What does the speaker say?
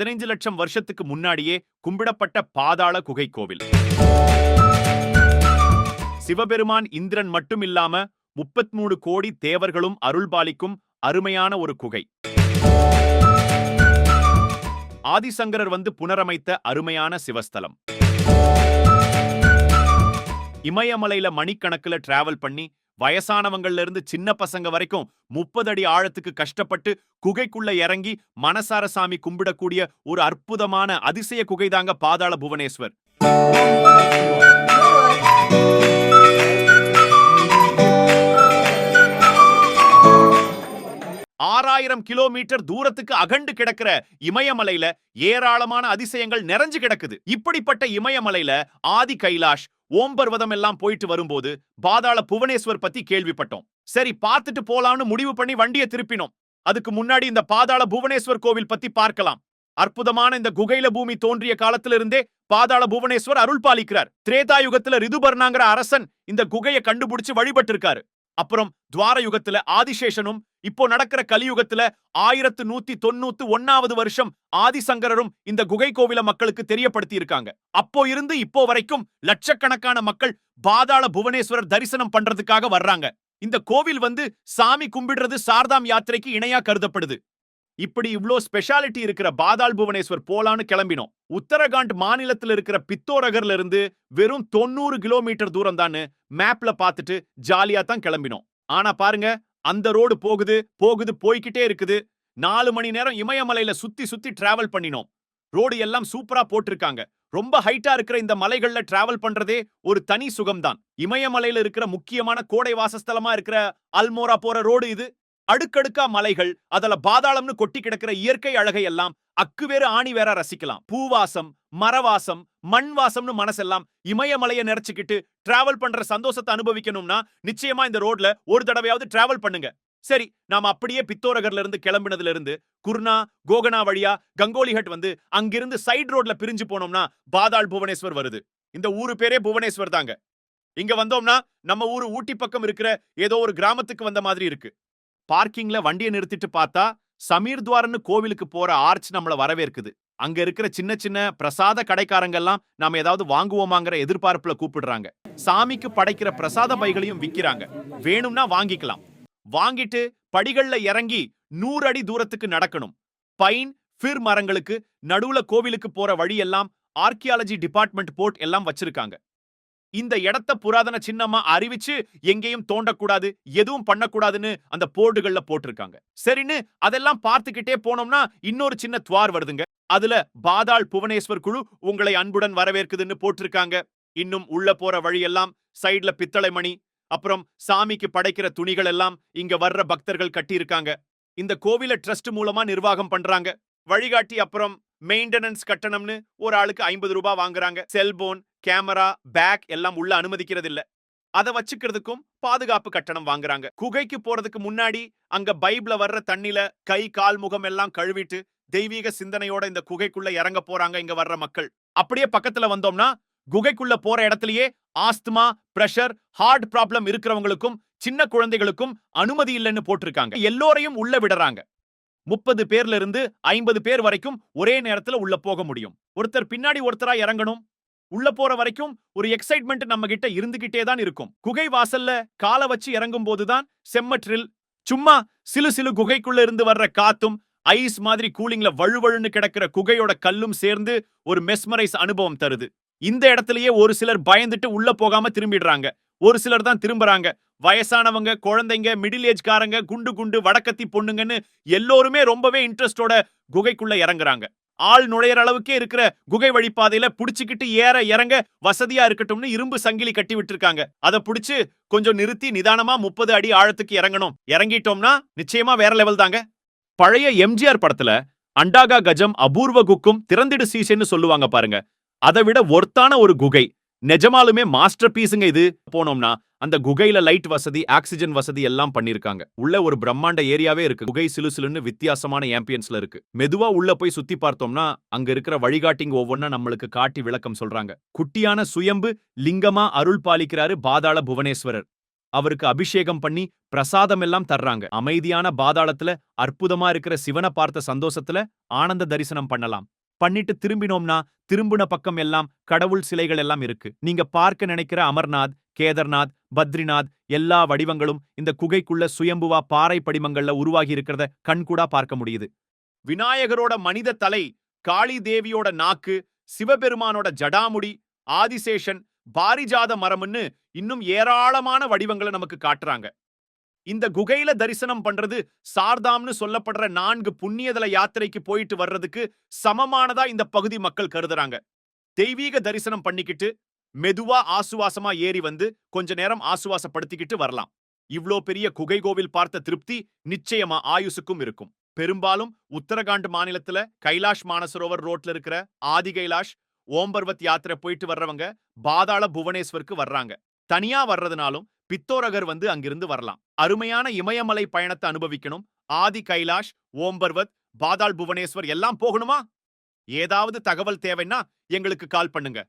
பதினைஞ்சு லட்சம் வருஷத்துக்கு முன்னாடியே கும்பிடப்பட்ட பாதாள குகை கோவில் சிவபெருமான் இந்திரன் மட்டும் இல்லாம முப்பத்தி மூணு கோடி தேவர்களும் அருள்பாலிக்கும் அருமையான ஒரு குகை. ஆதிசங்கரர் வந்து புனரமைத்த அருமையான சிவஸ்தலம். இமயமலையில மணிக்கணக்கில் டிராவல் பண்ணி வயசானவங்கள்ல இருந்து சின்ன பசங்க வரைக்கும் முப்பது அடி ஆழத்துக்கு கஷ்டப்பட்டு குகைக்குள்ள இறங்கி மனசார சாமி கும்பிடக்கூடிய ஒரு அற்புதமான அதிசய குகைதாங்க பாதாள புவனேஸ்வர். ஆறாயிரம் கிலோமீட்டர் தூரத்துக்கு அகண்டு கிடக்கிற இமயமலையில ஏராளமான அதிசயங்கள் நிறைஞ்சு கிடக்குது. இப்படிப்பட்ட இமயமலையில ஆதி கைலாஷ் ஓம்பர்வதம் எல்லாம் போயிட்டு வரும்போது பாதாள புவனேஸ்வர் பத்தி கேள்விப்பட்டோம். சரி பார்த்துட்டு போலாம்னு முடிவு பண்ணி வண்டியை திருப்பினோம். அதுக்கு முன்னாடி இந்த பாதாள புவனேஸ்வர் கோவில் பத்தி பார்க்கலாம். அற்புதமான இந்த குகையில பூமி தோன்றிய காலத்துல இருந்தே பாதாள புவனேஸ்வர் அருள் பாலிக்கிறார். திரேதா யுகத்துல ரிதுபர்ணாங்கிற அரசன் இந்த குகையை கண்டுபிடிச்சு வழிபட்டிருக்காரு. அப்புறம் துவார யுகத்துல ஆதிசேஷனும் இப்போ நடக்கிற கலியுகத்துல ஆயிரத்து நூத்தி தொண்ணூத்து ஒன்னாவது வருஷம் ஆதிசங்கரரும் இந்த குகை கோவில மக்களுக்கு தெரியப்படுத்தி இருக்காங்க அப்போ இருந்து இப்போ வரைக்கும் லட்சக்கணக்கான மக்கள் பாதாள புவனேஸ்வரர் தரிசனம் பண்றதுக்காக வர்றாங்க. இந்த கோவில் வந்து சாமி கும்பிடுறது சாரதாம் யாத்திரைக்கு இணையா கருதப்படுது. இப்படி இவ்ளோ ஸ்பெஷாலிட்டி இருக்கிற பாதாள் புவனேஸ்வர் போலான்னு கிளம்பினோம். உத்தரகாண்ட் மாநிலத்தில் இருக்கிற பித்தோரகர்ல இருந்து வெறும் தொண்ணூறு கிலோமீட்டர் தூரம் தான் மேப்ல பார்த்துட்டு ஜாலியா தான் கிளம்பினோம். ஆனா பாருங்க அந்த ரோடு போகுது போகுது போய்கிட்டே இருக்குது. நாலு மணி நேரம் இமயமலையில சுத்தி சுத்தி டிராவல் பண்ணினோம். ரோடு எல்லாம் சூப்பரா போட்டிருக்காங்க. ரொம்ப ஹைட்டா இருக்கிற இந்த மலைகள்ல டிராவல் பண்றதே ஒரு தனி சுகம்தான். இமயமலையில இருக்கிற முக்கியமான கோடை வாசஸ்தலமா இருக்கிற அல்மோரா போற ரோடு இது. அடுக்கடுக்கா மலைகள் அதுல பாதாளம்னு கொட்டி கிடக்கிற இயற்கை அழகை எல்லாம் அக்கு வேறு ஆணி வேற ரசிக்கலாம். பூவாசம் மரவாசம் மண் வாசம்னு மனசெல்லாம் இமயமலையை நிறைச்சுக்கிட்டு டிராவல் பண்ற சந்தோஷத்தை அனுபவிக்கணும்னா நிச்சயமா இந்த ரோட்ல ஒரு தடவையாவது டிராவல் பண்ணுங்க. சரி நாம அப்படியே பித்தோரகர்ல இருந்து கிளம்பினதுல இருந்து குர்னா கோகனா வழியா கங்கோலிஹட் வந்து அங்கிருந்து சைடு ரோட்ல பிரிஞ்சு போனோம்னா பாதாள் புவனேஸ்வர் வருது. இந்த ஊரு பேரே புவனேஸ்வர் தாங்க. இங்க வந்தோம்னா நம்ம ஊரு ஊட்டி பக்கம் இருக்கிற ஏதோ ஒரு கிராமத்துக்கு வந்த மாதிரி இருக்கு. பார்க்கிங்ல வண்டியை நிறுத்திட்டு பார்த்தா சமீர் துவாரன்னு கோவிலுக்கு போற ஆர்ச் நம்மள வரவேற்குது. அங்க இருக்கிற சின்ன சின்ன பிரசாத கடைக்காரங்கெல்லாம் நாம ஏதாவது வாங்குவோமாங்கிற எதிர்பார்ப்புல கூப்பிடுறாங்க. சாமிக்கு படைக்கிற பிரசாத பைகளையும் விக்கிறாங்க. வேணும்னா வாங்கிக்கலாம். வாங்கிட்டு படிகள்ல இறங்கி நூறு அடி தூரத்துக்கு நடக்கணும். பைன் ஃபிர் மரங்களுக்கு நடுவுல கோவிலுக்கு போற வழியெல்லாம் ஆர்கியாலஜி டிபார்ட்மெண்ட் போர்ட் எல்லாம் வச்சிருக்காங்க. இந்த இடத்த புராதன சின்னமா அறிவிச்சு எங்கேயும் தோண்டக்கூடாது எதுவும் பண்ணக்கூடாதுன்னு அந்த போர்டுகள்ல போட்டிருக்காங்க. சரின்னு அதெல்லாம் பார்த்துக்கிட்டே போனோம்னா இன்னொரு சின்ன துவார் வருதுங்க. அதுல பாதாள் புவனேஸ்வர் குழு உங்களை அன்புடன் வரவேற்குதுன்னு போட்டிருக்காங்க. இன்னும் உள்ள போற வழியெல்லாம் சைடுல பித்தளை மணி அப்புறம் சாமிக்கு படைக்கிற துணிகள் எல்லாம் இங்க வர்ற பக்தர்கள் கட்டியிருக்காங்க. இந்த கோவில ட்ரஸ்ட் மூலமா நிர்வாகம் பண்றாங்க. வழிகாட்டி அப்புறம் மெயின்டெனன்ஸ் கட்டணம்னு ஒரு ஆளுக்கு ஐம்பது ரூபாய் வாங்குறாங்க. செல்போன் கேமரா பேக் எல்லாம் உள்ள அனுமதிக்கிறது இல்ல அதை வச்சுக்கிறதுக்கும் பாதுகாப்பு கட்டணம் வாங்குறாங்க. குகைக்கு போறதுக்கு முன்னாடி அங்க பைப்ல வர்ற தண்ணில கை கால் முகம் எல்லாம் கழுவிட்டு தெய்வீக சிந்தனையோட இந்த குகைக்குள்ள இறங்க போறாங்க இங்க வர்ற மக்கள். அப்படியே பக்கத்துல வந்தோம்னா குகைக்குள்ள போற இடத்துலயே ஆஸ்துமா பிரஷர் ஹார்ட் ப்ராப்ளம் இருக்கிறவங்களுக்கும் சின்ன குழந்தைகளுக்கும் அனுமதி இல்லைன்னு போட்டிருக்காங்க. எல்லோரையும் உள்ள விடுறாங்க. முப்பது பேர்ல இருந்து ஐம்பது பேர் வரைக்கும் ஒரே நேரத்துல உள்ள போக முடியும். ஒருத்தர் பின்னாடி ஒருத்தரா இறங்கணும். உள்ள போற வரைக்கும் ஒரு எக்ஸைட்மெண்ட் நம்ம கிட்ட இருந்துகிட்டே தான் இருக்கும். குகை வாசல்ல காலை வச்சு இறங்கும் போதுதான் செம்மற்றில் சும்மா சிலு சிலு குகைக்குள்ள இருந்து வர்ற காத்தும் ஐஸ் மாதிரி கூலிங்ல வழுவழுன்னு கிடக்கிற குகையோட கல்லும் சேர்ந்து ஒரு மெஸ்மரைஸ் அனுபவம் தருது. இந்த இடத்துலயே ஒரு சிலர் பயந்துட்டு உள்ள போகாம திரும்பிடுறாங்க. ஒரு சிலர் தான் திரும்புறாங்க. வயசானவங்க குழந்தைங்க மிடில் ஏஜ்காரங்க குண்டு குண்டு வடக்கத்தி பொண்ணுங்கன்னு எல்லோருமே ரொம்பவே இன்ட்ரெஸ்டோட குகைக்குள்ள இறங்குறாங்க. ஆள் நுழையிற அளவுக்கே இருக்கிற குகை வழிப்பாதையில புடிச்சுக்கிட்டு ஏற இறங்க வசதியா இருக்கட்டும்னு இரும்பு சங்கிலி கட்டி விட்டுருக்காங்க. அதை புடிச்சு கொஞ்சம் நிறுத்தி நிதானமா முப்பது அடி ஆழத்துக்கு இறங்கணும். இறங்கிட்டோம்னா நிச்சயமா வேற லெவல் தாங்க. பழைய எம்ஜிஆர் படத்துல அண்டாகா கஜம் அபூர்வ குக்கும் திறந்திடு சீசன்னு சொல்லுவாங்க பாருங்க. அதை விட ஒர்த்தான ஒரு குகை. நிஜமாலுமே மாஸ்டர் பீஸுங்க இது. போனோம்னா அந்த குகையில லைட் வசதி ஆக்சிஜன் வசதி எல்லாம் பண்ணிருக்காங்க. உள்ள ஒரு பிரம்மாண்ட ஏரியாவே இருக்கு. குகை சிலுசிலுன்னு வித்தியாசமான ஆம்பியன்ஸ்ல இருக்கு. மெதுவா உள்ள போய் சுத்தி பார்த்தோம்னா அங்க இருக்கிற வழிகாட்டிங் ஒவ்வொன்னா நம்மளுக்கு காட்டி விளக்கம் சொல்றாங்க. குட்டியான சுயம்பு லிங்கமா அருள் பாலிக்கிறாரு பாதாள புவனேஸ்வரர். அவருக்கு அபிஷேகம் பண்ணி பிரசாதம் எல்லாம் தர்றாங்க. அமைதியான பாதாளத்துல அற்புதமா இருக்கிற சிவனை பார்த்த சந்தோஷத்துல ஆனந்த தரிசனம் பண்ணலாம். பண்ணிட்டு திரும்பினோம்னா திரும்பின பக்கம் எல்லாம் கடவுள் சிலைகள் எல்லாம் இருக்கு. நீங்க பார்க்க நினைக்கிற அமர்நாத் கேதர்நாத் பத்ரிநாத் எல்லா வடிவங்களும் இந்த குகைக்குள்ள சுயம்புவா பாறை படிமங்கள்ல உருவாகி இருக்கிறத கண்கூடா பார்க்க முடியுது. விநாயகரோட மனித தலை காளி தேவியோட நாக்கு சிவபெருமானோட ஜடாமுடி ஆதிசேஷன் பாரிஜாத மரம்னு இன்னும் ஏராளமான வடிவங்களை நமக்கு காட்டுறாங்க. இந்த குகையில தரிசனம் பண்றது சார்தாம்னு சொல்லப்படுற நான்கு புண்ணியதல யாத்திரைக்கு போயிட்டு வர்றதுக்கு சமமானதா இந்த பகுதி மக்கள் கருதுறாங்க. தெய்வீக தரிசனம் பண்ணிக்கிட்டு மெதுவா ஆசுவாசமா ஏறி வந்து கொஞ்ச நேரம் ஆசுவாசப்படுத்திக்கிட்டு வரலாம். இவ்ளோ பெரிய குகை கோவில் பார்த்த திருப்தி நிச்சயமா ஆயுசுக்கும் இருக்கும். பெரும்பாலும் உத்தரகாண்ட் மாநிலத்துல கைலாஷ் மானசரோவர் ரோட்ல இருக்கிற ஆதி கைலாஷ் ஓம்பர்வத் யாத்திரை போயிட்டு வர்றவங்க பாதாள புவனேஸ்வருக்கு வர்றாங்க. தனியா வர்றதுனாலும் பித்தோரகர் வந்து அங்கிருந்து வரலாம். அருமையான இமயமலை பயணத்தை அனுபவிக்கணும். ஆதி கைலாஷ் ஓம்பர்வத் பாதாள் புவனேஸ்வர் எல்லாம் போகணுமா? ஏதாவது தகவல் தேவைன்னா எங்களுக்கு கால் பண்ணுங்க.